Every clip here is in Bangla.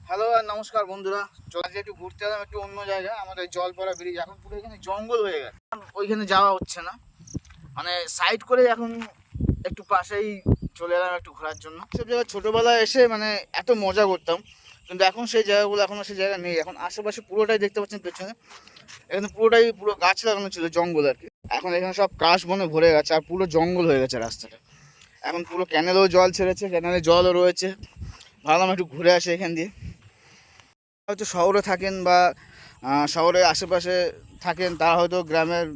হ্যালো আর নমস্কার বন্ধুরা। চলে যে একটু ঘুরতে এলাম একটু অন্য জায়গায়, আমাদের জলপড়া ব্রিজ এখন পুরো এখানে জঙ্গল হয়ে গেছে। ওইখানে যাওয়া হচ্ছে না। মানে সাইড করে এখন একটু পাশেই চলে এলাম একটু ঘোরার জন্য। সব জায়গায় ছোটোবেলায় এসে মানে এত মজা করতাম। কিন্তু এখন সেই জায়গাগুলো এখন সেই জায়গা নেই। এখন আশেপাশে পুরোটাই দেখতে পাচ্ছেন পেছনে। এখানে পুরোটাই পুরো গাছ লাগানো ছিল জঙ্গল আর কি। এখন এখানে সব কাশ বনে ভরে গেছে আর পুরো জঙ্গল হয়ে গেছে রাস্তাটা। এখন পুরো ক্যানেলেও জল ছেড়েছে ক্যানেলে জলও রয়েছে। ভাবলাম একটু ঘুরে আসি এখান দিয়ে। হয়তো শহরে থাকেন বা শহরের আশেপাশে থাকেন তারা হয়তো গ্রামের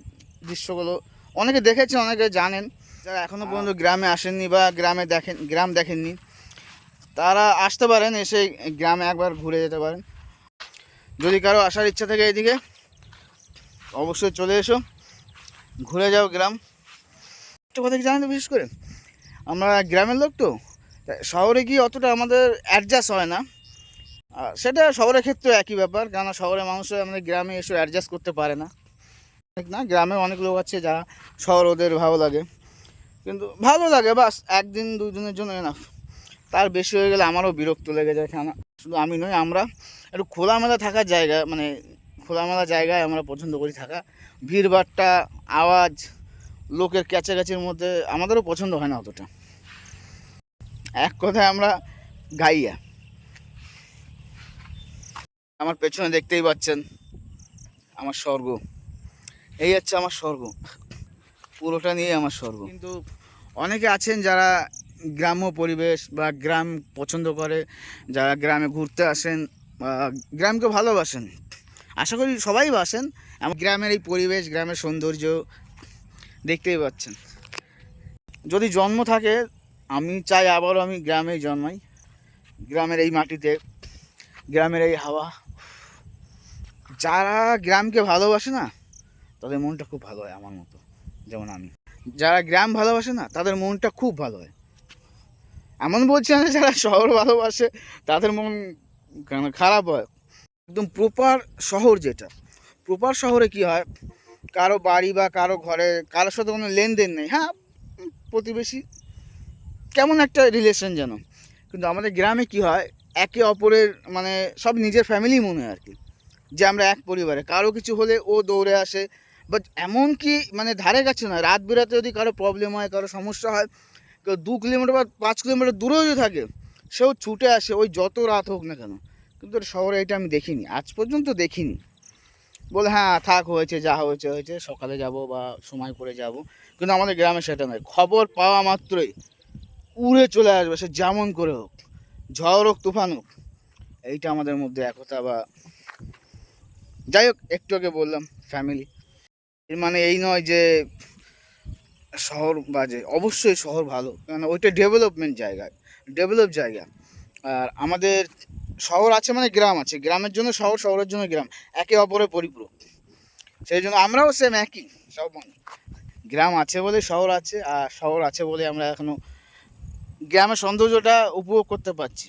দৃশ্যগুলো অনেকে দেখেছেন অনেকে জানেন। যারা এখনও পর্যন্ত গ্রামে আসেননি বা গ্রামে দেখেন গ্রাম দেখেননি তারা আসতে পারেন এসে গ্রামে একবার ঘুরে যেতে পারেন। যদি কারও আসার ইচ্ছা থাকে এদিকে অবশ্যই চলে এসো ঘুরে যাও গ্রাম। একটা কথা কি জানেন তো বিশেষ করে? আমরা গ্রামের লোক তো শহরে গিয়ে অতটা আমাদের অ্যাডজাস্ট হয় না। সেটা শহরের ক্ষেত্রে একই ব্যাপার, কেননা শহরের মানুষ আমাদের গ্রামে এসে অ্যাডজাস্ট করতে পারে না। না? গ্রামে অনেক লোক আছে যারা শহর ওদের ভালো লাগে। কিন্তু ভালো লাগে, বাস একদিন দুই দিনের জন্য এনাফ তার বেশি হয়ে গেলে আমারও বিরক্ত লেগে যায় কেন শুধু আমি নই, আমরা একটু খোলামেলা থাকার জায়গা মানে খোলামেলা জায়গায় আমরা পছন্দ করি থাকা। ভিড়ভাট্টা আওয়াজ, লোকের ক্যাচাকাচির মধ্যে আমাদেরও পছন্দ হয় না অতটা। এক কথায় আমরা গাইয়া। আমার পেছনে দেখতেই পাচ্ছেন আমার স্বর্গ। এই হচ্ছে আমার স্বর্গ। পুরোটা নিয়ে আমার স্বর্গ। কিন্তু অনেকে আছেন যারা গ্রাম্য পরিবেশ বা গ্রাম পছন্দ করে, যারা গ্রামে ঘুরতে আসেন বা গ্রামকে ভালোবাসেন। আশা করি সবাই বাসেন আমার গ্রামের এই পরিবেশ, গ্রামের সৌন্দর্য দেখতেই পাচ্ছেন। যদি জন্ম থাকে, আমি চাই আবারও আমি গ্রামেই জন্মাই। গ্রামের এই মাটিতে, গ্রামের এই হাওয়া। যারা গ্রামকে ভালোবাসে না, তাদের মনটা খুব ভালো হয় আমার মতো, যেমন আমি। যারা গ্রাম ভালোবাসে না, তাদের মনটা খুব ভালো হয়। এমন বলছি না যারা শহর ভালোবাসে, তাদের মন খারাপ হয়। একদম প্রপার শহর যেটা। প্রপার শহরে কি হয়? কারও বাড়ি বা কারও ঘরে, কারোর সাথে কোনো লেনদেন নেই। হ্যাঁ প্রতিবেশী, কেমন একটা রিলেশন যেন। কিন্তু আমাদের গ্রামে কি হয়? একে অপরের মানে সব নিজের ফ্যামিলি মনে হয় আর কি। যে আমরা এক পরিবারে। কারও কিছু হলে ও দৌড়ে আসে। বাট এমন কি মানে ধারে কাছে না রাত বেরাতে যদি কারও প্রবলেম হয়, কারও সমস্যা হয়, কেউ দু কিলোমিটার বা পাঁচ কিলোমিটার দূরেও যদি থাকে, সেও ছুটে আসে ওই যত রাত হোক না কেন। কিন্তু শহরে এটা আমি দেখিনি, আজ পর্যন্ত দেখিনি। বলে হ্যাঁ থাক, হয়েছে, যা হয়েছে হয়েছে, সকালে যাব বা সময় করে যাব। কিন্তু আমাদের গ্রামে সেটা নয়। খবর পাওয়া মাত্রই উড়ে চলে আসবে, সে যেমন করে হোক, ঝড় হোক, তুফান হোক। এইটা আমাদের মধ্যে একতা বা যাই হোক, একটু আগে বললাম ফ্যামিলি এর মানে এই নয় যে শহর বাজে অবশ্যই শহর ভালো কারণ ওইটা ডেভেলপমেন্ট জায়গা ডেভেলপ জায়গা। আর আমাদের শহর আছে মানে গ্রাম আছে, গ্রামের জন্য শহর, শহরের জন্য গ্রাম, একে অপরের পরিপূরক। সেই জন্য আমরাও সেম একই, সব মানুষ। গ্রাম আছে বলে শহর আছে, আর শহর আছে বলে আমরা এখনও গ্রামের সৌন্দর্যটা উপভোগ করতে পারছি।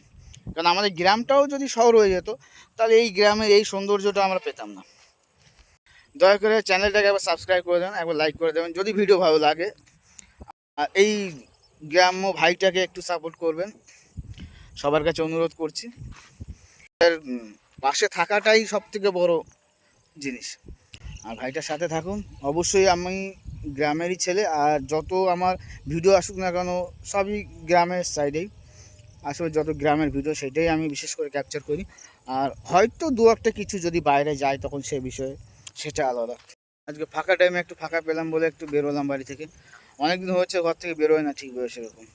কারণ আমাদের গ্রামটাও যদি শহর হয়ে যেত তাহলে এই গ্রামের এই সৌন্দর্যটা আমরা পেতাম না। দয়া করে চ্যানেলটাকে একবার সাবস্ক্রাইব করে দেবেন একবার লাইক করে দেবেন যদি ভিডিও ভালো লাগে। আর এই গ্রাম্য ভাইটাকে একটু সাপোর্ট করবেন। সবার কাছে অনুরোধ করছি। এর, পাশে থাকাটাই সব থেকে বড় জিনিস। আর ভাইটার সাথে থাকুন। অবশ্যই আমি গ্রামেরই ছেলে আর যত আমার ভিডিও আসুক না কেন সবই গ্রামের সাইডেই আসলে যত গ্রামের ভিডিও, সেটাই আমি বিশেষ করে ক্যাপচার করি। আর হয়তো দু একটা কিছু যদি বাইরে যায়, তখন সে বিষয়ে সেটা আলাদা। আজকে ফাঁকা টাইমে একটু ফাঁকা পেলাম বলে একটু বেরোলাম বাড়ি থেকে। অনেকদিন হয়েছে, ঘর থেকে বেরোয় না ঠিকভাবে সেরকম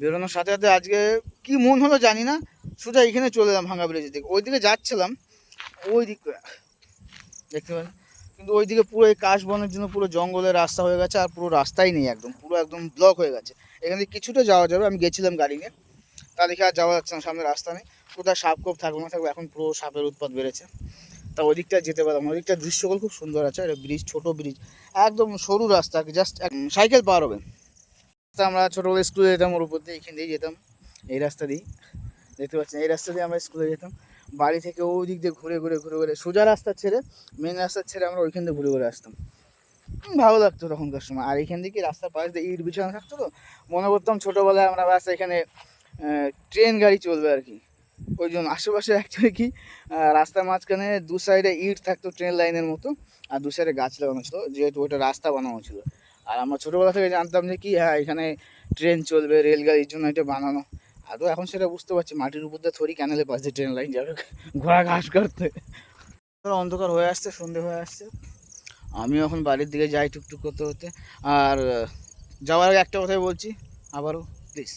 বেরোনোর সাথে সাথে আজকে কি মন হলো জানি না। সোজা এখানে চলে এলাম ভাঙা ব্রিজের দিকে। ওই দিকে যাচ্ছিলাম, ওই দিক দেখতে পারেন কিন্তু ওইদিকে পুরো এই কাশ বনের জন্য পুরো জঙ্গলের রাস্তা হয়ে গেছে, আর পুরো রাস্তাই নেই একদম। পুরো একদম ব্লক হয়ে গেছে। এখানে কিছুটা যাওয়া যাবে। আমি গেছিলাম গাড়ি নিয়ে। তা দেখে আর যাওয়া যাচ্ছে না, সামনে রাস্তা নেই। কোথায় সাপ কোপ থাকবে না থাকবে, এখন পুরো সাপের উৎপাত বেড়েছে। তা ওই দিকটা যেতে পারলাম ওই দিকটা দৃশ্যগুলো খুব সুন্দর আছে, এটা ব্রিজ ছোট ব্রিজ একদম সরু রাস্তা জাস্ট সাইকেল পার হবে। আমরা ছোটোবেলা স্কুলে যেতাম, ওর উপর দিয়ে এখান দিয়ে যেতাম, এই রাস্তা দিয়েই। দেখতে পাচ্ছেন, এই রাস্তা দিয়ে আমরা স্কুলে যেতাম। বাড়ি থেকে ওই দিক দিয়ে ঘুরে ঘুরে ঘুরে ঘুরে, সোজা রাস্তা ছেড়ে মেন রাস্তা ছেড়ে আমরা ওইখান দিয়ে ঘুরে ঘুরে আসতাম। ভালো লাগতো তখনকার সময়। আর এখান থেকে রাস্তার পাশ দিয়ে ইট বিছানা থাকতো তো? মনে করতাম ছোটোবেলায় আমরা বাস এখানে ট্রেন, গাড়ি চলবে আর কি। ওই জন্য আশেপাশে অ্যাকচুয়ালি কি রাস্তার মাঝখানে দু সাইডে ইট থাকতো ট্রেন লাইনের মতো, আর দু সাইডে গাছ লাগানো ছিল, যেহেতু ওটা রাস্তা বানানো ছিল। আর আমরা ছোটোবেলা থেকে জানতাম যে কি হ্যাঁ এখানে ট্রেন চলবে, রেলগাড়ির জন্য এটা বানানো। আদৌ এখন সেটা বুঝতে পারছি, মাটির উপর দিয়ে থরি ক্যানেলে পাশে ট্রেন লাইন যাবে, ঘোড়া ঘাস করতে। অন্ধকার হয়ে আসছে, সন্ধে হয়ে আসছে। আমি এখন বাড়ির দিকে যাই টুকটুক করতে করতে। আর যাওয়ার আগে একটা কথাই বলছি, আবারও প্লিজ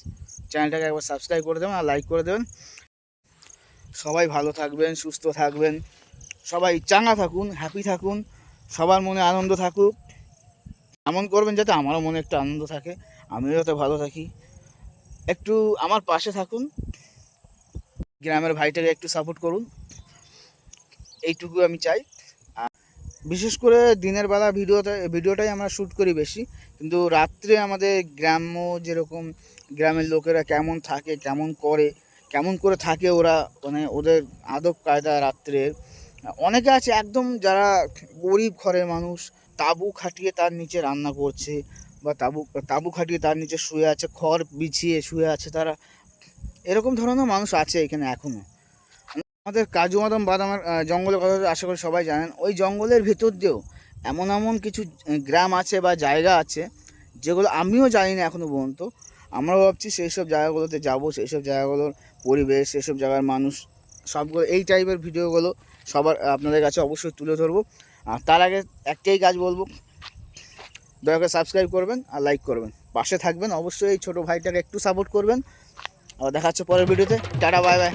চ্যানেলটাকে একবার সাবস্ক্রাইব করে দেবেন আর লাইক করে দেবেন। সবাই ভালো থাকবেন, সুস্থ থাকবেন। সবাই চাঙ্গা থাকুন হ্যাপি থাকুন, সবার মনে আনন্দ থাকুক। এমন করবেন যাতে আমারও মনে একটু আনন্দ থাকে, আমিও যাতে ভালো থাকি। একটু আমার পাশে থাকুন, গ্রামের ভাইটাকে একটু সাপোর্ট করুন। এইটুকু আমি চাই। বিশেষ করে দিনের বেলা ভিডিওতে ভিডিওটাই আমরা শ্যুট করি বেশি। কিন্তু রাত্রে আমাদের গ্রাম্য যেরকম গ্রামের লোকেরা কেমন থাকে, কেমন করে কেমন করে থাকে ওরা মানে ওদের আদব কায়দা রাত্রে অনেকে আছে একদম যারা গরিব ঘরের মানুষ, তাঁবু খাটিয়ে তার নিচে রান্না করছে বা তাঁবু তাঁবু খাটিয়ে তার নিচে শুয়ে আছে, খড় বিছিয়ে শুয়ে আছে তারা। এরকম ধরনের মানুষ আছে এখানে এখনও আমাদের কাজু বাদাম, বাদামের জঙ্গলের কথা আশা করি সবাই জানেন। ওই জঙ্গলের ভেতর দিয়েও এমন এমন কিছু গ্রাম আছে বা জায়গা আছে, যেগুলো আমিও জানি না এখনও পর্যন্ত। আমরা ভাবছি সেই সব জায়গাগুলোতে যাব সেই সব জায়গাগুলোর পরিবেশ সেই সব জায়গার মানুষ, সবগুলো, এই টাইপের ভিডিওগুলো সবার আপনাদের কাছে অবশ্যই তুলে ধরবো। আর তার আগে একটাই কাজ বলব, দয়া করে সাবস্ক্রাইব করবেন আর লাইক করবেন। পাশে থাকবেন, অবশ্যই এই ছোটো ভাইটাকে একটু সাপোর্ট করবেন। আবার দেখা হচ্ছে পরের ভিডিওতে। Tata bye bye